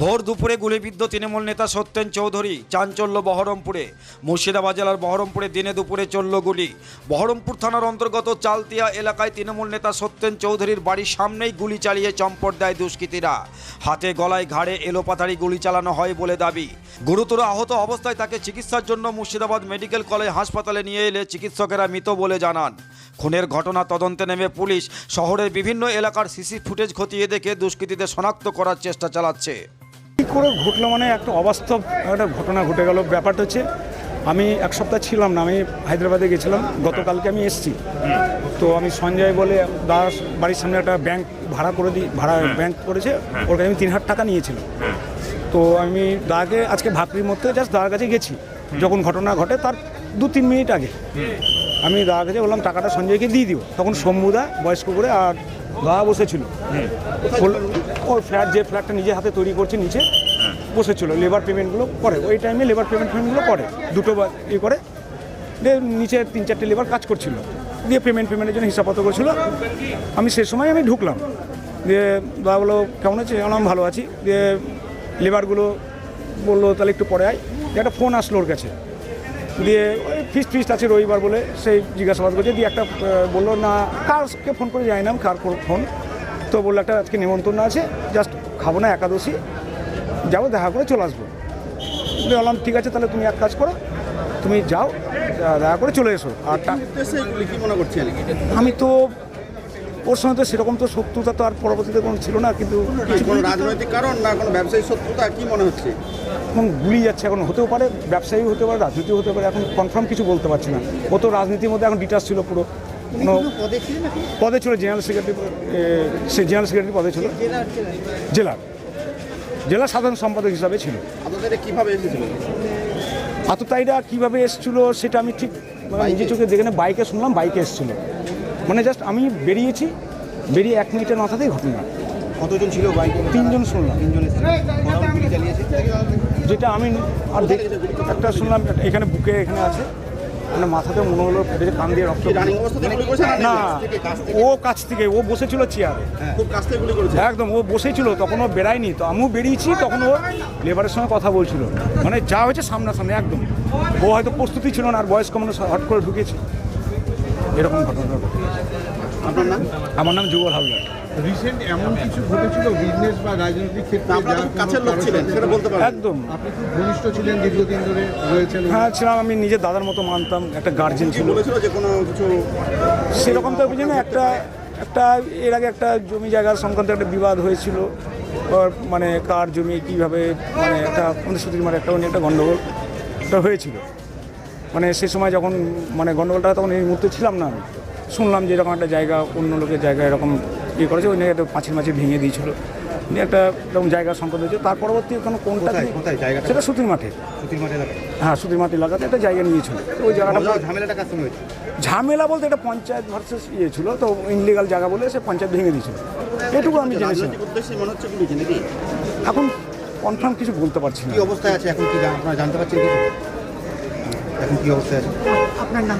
ভোর দুপুরে গুলিবিদ্ধ তৃণমূল নেতা সত্যেন চৌধুরী চাঞ্চল্য বহরমপুরে মুর্শিদাবাদ জেলার বহরমপুরে দিনে দুপুরে চলল গুলি। বহরমপুর থানার অন্তর্গত চালতিয়া এলাকায় তৃণমূল নেতা সত্যেন চৌধুরীর বাড়ির সামনেই গুলি চালিয়ে চম্পট দেয় দুষ্কৃতীরা। হাতে গলায় ঘাড়ে এলোপাতাড়ি গুলি চালানো হয় বলে দাবি। গুরুতর আহত অবস্থায় তাকে চিকিৎসার জন্য মুর্শিদাবাদ মেডিকেল কলেজ হাসপাতালে নিয়ে এলে চিকিৎসকেরা মৃত বলে জানান। খুনের ঘটনা তদন্তে নেমে পুলিশ শহরের বিভিন্ন এলাকার সিসি ফুটেজ খতিয়ে দেখে দুষ্কৃতীদের শনাক্ত করার চেষ্টা চালাচ্ছে। কী করে ঘটলো মানে একটা অবাস্তব একটা ঘটনা ঘটে গেল। ব্যাপারটা হচ্ছে আমি এক সপ্তাহ ছিলাম না আমি হায়দ্রাবাদে গেছিলাম গতকালকে আমি এসেছি। তো আমি সঞ্জয় বলে দাস বাড়ির সামনে একটা ব্যাংক ভাড়া করে দিই ভাড়া ব্যাংক করেছে ওর কাছে আমি তিন হাজার টাকা নিয়েছিলাম। তো আমি দাকে আজকে ভাকরির মধ্যে জাস্ট দাদার কাছে গেছি। যখন ঘটনা ঘটে তার দু তিন মিনিট আগে। আমি কাছে বললাম টাকাটা সঞ্জয়কে দিয়ে দিও। তখন শম্ভুদা বয়স্ক করে আর দাদা বসেছিল। বলল- ওর ফ্ল্যাট যে ফ্ল্যাটটা নিজে হাতে তৈরি করছে নিচে বসেছিল। লেবার পেমেন্টগুলো করে। ওই টাইমে লেবার পেমেন্ট পেমেন্টগুলো করে। দুটো বা- ইয়ে করে। দিয়ে নিচে তিন চারটে লেবার কাজ করছিল। দিয়ে পেমেন্ট পেমেন্টের জন্য হিসাবপত্র করছিল। আমি সে সময় আমি ঢুকলাম। দিয়ে দাদা বলো কেমন আছে আমি ভালো আছি। দিয়ে লেবারগুলো বলল তাহলে একটু পরে আয়। একটা ফোন আসলো ওর কাছে। দিয়ে ফিস্ট ফিস্ট আছে রবিবার বলে সেই জিজ্ঞাসাবাদ করছে। দিয়ে একটা বলল না কারকে ফোন করে যাই না কার ফোন? তো বলল একটা আজকে নিমন্ত্রণ আছে জাস্ট খাব না একাদশী। যাব দেখা করে চলে আসব। বললাম ঠিক আছে তাহলে তুমি এক কাজ করো তুমি যাও দেখা করে চলে এসো। আর মনে আমি তো ওর সঙ্গে তো সেরকম তো শত্রুতা তো আর পরবর্তীতে কোনো ছিল না কিন্তু কোনো রাজনৈতিক কারণ না কোনো ব্যবসায়ী শত্রুতা কি মনে হচ্ছে? এখন গুলি যাচ্ছে এখন হতেও পারে ব্যবসায়ী হতে পারে রাজনীতি হতে পারে এখন কনফার্ম কিছু বলতে পারছি না ও তো রাজনীতির মধ্যে এখন ডিটাচ ছিল পুরো কোনো পদে ছিল জেনারেল সেক্রেটারি সে জেনারেল সেক্রেটারি পদে ছিল জেলার জেলা সাধারণ সম্পাদক হিসাবে ছিল আপনাদের কীভাবে এসেছিল আততায়ীরা কীভাবে এসেছিল সেটা আমি ঠিক মানে নিজে চোখে দেখে বাইকে শুনলাম বাইকে এসেছিল মানে জাস্ট আমি বেরিয়েছি বেরিয়ে এক মিনিটের মাথাতেই ঘটনা কতজন ছিল বাইকে তিনজন শুনলাম তিনজন যেটা আমি আর একটা শুনলাম এখানে বুকে এখানে আছে। মানে মাথাতে মনে হলো ফেটেছে কান দিয়ে রক্ত করেছে না ও কাছ থেকে ও বসেছিল চেয়ারে করেছে। একদম ও বসেছিল তখন ও বেড়ায়নি তো আমিও বেরিয়েছি তখন ও লেবারের সঙ্গে কথা বলছিল। মানে যা হয়েছে সামনাসামনি একদম। ও হয়তো প্রস্তুতি ছিল না আর বয়স্ক মানুষ হট করে ঢুকেছে। এরকম ঘটনা ঘটে। আপনার নাম? আমার নাম যুগল হালদার। রিসেন্ট এমন কিছু ঘটেছিল বিজনেস বা রাজনৈতিক ক্ষেত্রে আপনারা কাছের লোক ছিলেন সেটা বলতে পারেন। একদম। আপনি খুব ঘনিষ্ঠ ছিলেন দীর্ঘদিন ধরে রয়েছেন। হ্যাঁ ছিলাম আমি নিজের দাদার মতো মানতাম একটা গার্জেন ছিল। বলেছিল যে কোনো কিছু? সেরকম তো বুঝি না একটা একটা এর আগে একটা জমি জায়গা সংক্রান্ত একটা বিবাদ হয়েছিল। মানে কার জমি কীভাবে মানে একটা আমাদের সুতির মানে একটা একটা গণ্ডগোল হয়েছিল। মানে সে সময় যখন মানে গণ্ডগোলটা তখন এই মুহূর্তে ছিলাম না আমি। শুনলাম যে এরকম একটা জায়গা অন্য লোকের জায়গা এরকম ইয়ে করেছে ওই একটা পাঁচিল মাছি ভেঙে দিয়েছিল। নিয়ে একটা এরকম জায়গা সংকট হয়েছে। তার পরবর্তী কোনো কোনটা? সেটা সুতির মাঠে। সুতির মাঠে হ্যাঁ সুতির মাঠে এলাকাতে একটা জায়গা নিয়েছিল। ওই জায়গাটা ঝামেলাটা সঙ্গে হয়েছে? ঝামেলা বলতে এটা পঞ্চায়েত ভার্সেস ইয়ে ছিল তো ইনলিগাল জায়গা বলে সে পঞ্চায়েত ভেঙে দিয়েছিল। এটুকু আমি জেনেছি। এখন কনফার্ম কিছু বলতে পারছি না। কি অবস্থায় আছে? এখন কি আপনারা জানতে পারছেন এখন কি অবস্থায় আছে? আপনার নাম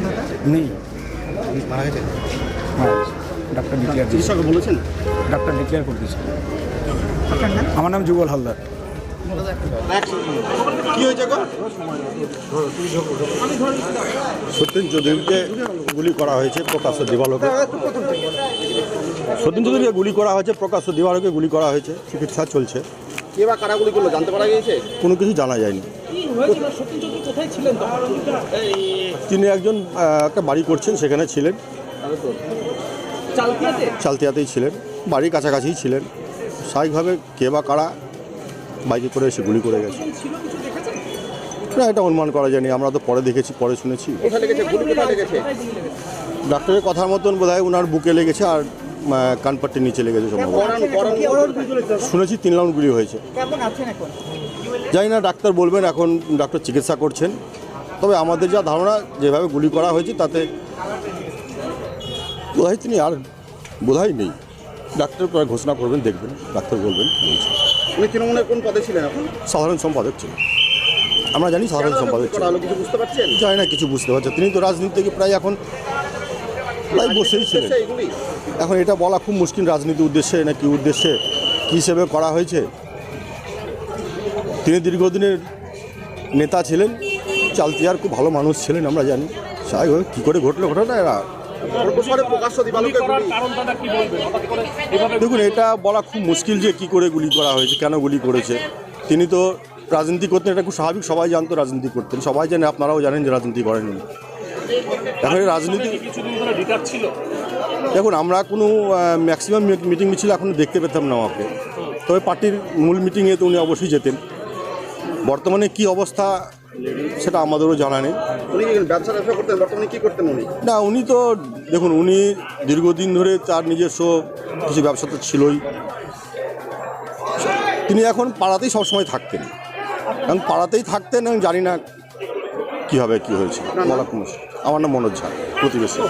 নেই। মারা গেছে? ডাক্তার ডিক্লেয়ার দিয়েছে। চিকিৎসক বলেছেন? ডাক্তার ডিক্লেয়ার করে দিয়েছে। আমার নাম যুগল হালদার। কি হয়েছে সত্যেন চৌধুরীকে গুলি করা হয়েছে প্রকাশ্য দিবালোকে। সত্যেন চৌধুরীকে গুলি করা হয়েছে প্রকাশ্য দিবালোকে গুলি করা হয়েছে। চিকিৎসা চলছে। কে বা কারা গুলি করল জানতে পারা গিয়েছে? কোনো কিছু জানা যায়নি। তিনি একজন একটা বাড়ি করছেন সেখানে ছিলেন। চালতিয়াতেই ছিলেন। বাড়ির কাছাকাছিই ছিলেন। স্বাভাবিকভাবে কে বা কারা বাইকে করে এসে গুলি করে গেছে। না এটা অনুমান করা যায়নি। আমরা তো পরে দেখেছি পরে শুনেছি। ডাক্তারের কথার মতন বোধ হয় ওনার বুকে লেগেছে আর কানপাট্টির নিচে লেগেছে সম্ভবত। শুনেছি তিন রাউন্ড গুলি হয়েছে। জানি না ডাক্তার বলবেন এখন ডাক্তার চিকিৎসা করছেন। তবে আমাদের যা ধারণা যেভাবে গুলি করা হয়েছে তাতে বোধহয় তিনি আর বোধহয় নেই। ডাক্তার পরে ঘোষণা করবেন দেখবেন ডাক্তার বলবেন উনি তৃণমূলের কোন পদে ছিলেন এখন? সাধারণ সম্পাদক ছিল আমরা জানি সাধারণ সম্পাদক গুলি ছিল করা হলো কিছু বুঝতে পারছেন? জানি না কিছু বুঝতে পারছে তিনি তো রাজনীতি থেকে প্রায় এখন তাই বসেই ছিলেন। এখন এটা বলা খুব মুশকিল রাজনীতি উদ্দেশ্যে না কি উদ্দেশ্যে কী হিসেবে করা হয়েছে? তিনি দীর্ঘদিনের নেতা ছিলেন চালতিয়ার খুব ভালো মানুষ ছিলেন আমরা জানি। স্বাভাবিকভাবে কী করে ঘটলো ঘটনা এরা? সর্বস্বরে প্রকাশ্য দিবালোকে গুলি দেখুন এটা বলা খুব মুশকিল যে কি করে গুলি করা হয়েছে কেন গুলি করেছে। তিনি তো রাজনীতি করতেন এটা খুব স্বাভাবিক সবাই জানতো রাজনীতি করতেন। সবাই জানে আপনারাও জানেন যে রাজনীতি করেন। এখন এই রাজনীতি দেখুন আমরা কোনো ম্যাক্সিমাম মিটিং মিছিল এখনও দেখতে পেতাম না ওকে। তবে পার্টির মূল মিটিংয়ে তো উনি অবশ্যই যেতেন। বর্তমানে কি অবস্থা সেটা আমাদেরও জানা নেই। ব্যবসা ব্যবসা করতেন? বর্তমানে কি করতেন উনি? না উনি তো দেখুন উনি দীর্ঘদিন ধরে তার নিজস্ব কিছু ব্যবসা তো ছিলই। তিনি এখন পাড়াতেই সবসময় থাকতেন। এখন পাড়াতেই থাকতেন আমি জানি না কীভাবে কী হয়েছে? মুশকিল। আমার নাম মনোজ ঝা প্রতিবেশী।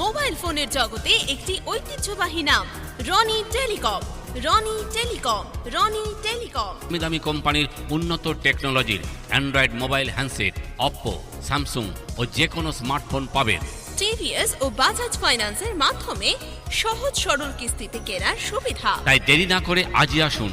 মোবাইল ফোনের জগতে একটি ঐতিহ্যবাহী নাম Roni telecom. Roni telecom Roni telecom. দামি কোম্পানির উন্নত টেকনোলজির android mobile handset Oppo Samsung ও যে কোনো স্মার্টফোন পাবেন। টিভিএস ও বাজাজ ফাইন্যান্সের মাধ্যমে সহজ সরল কিস্তিতে কেনার সুবিধা। তাই দেরি না করে আজই আসুন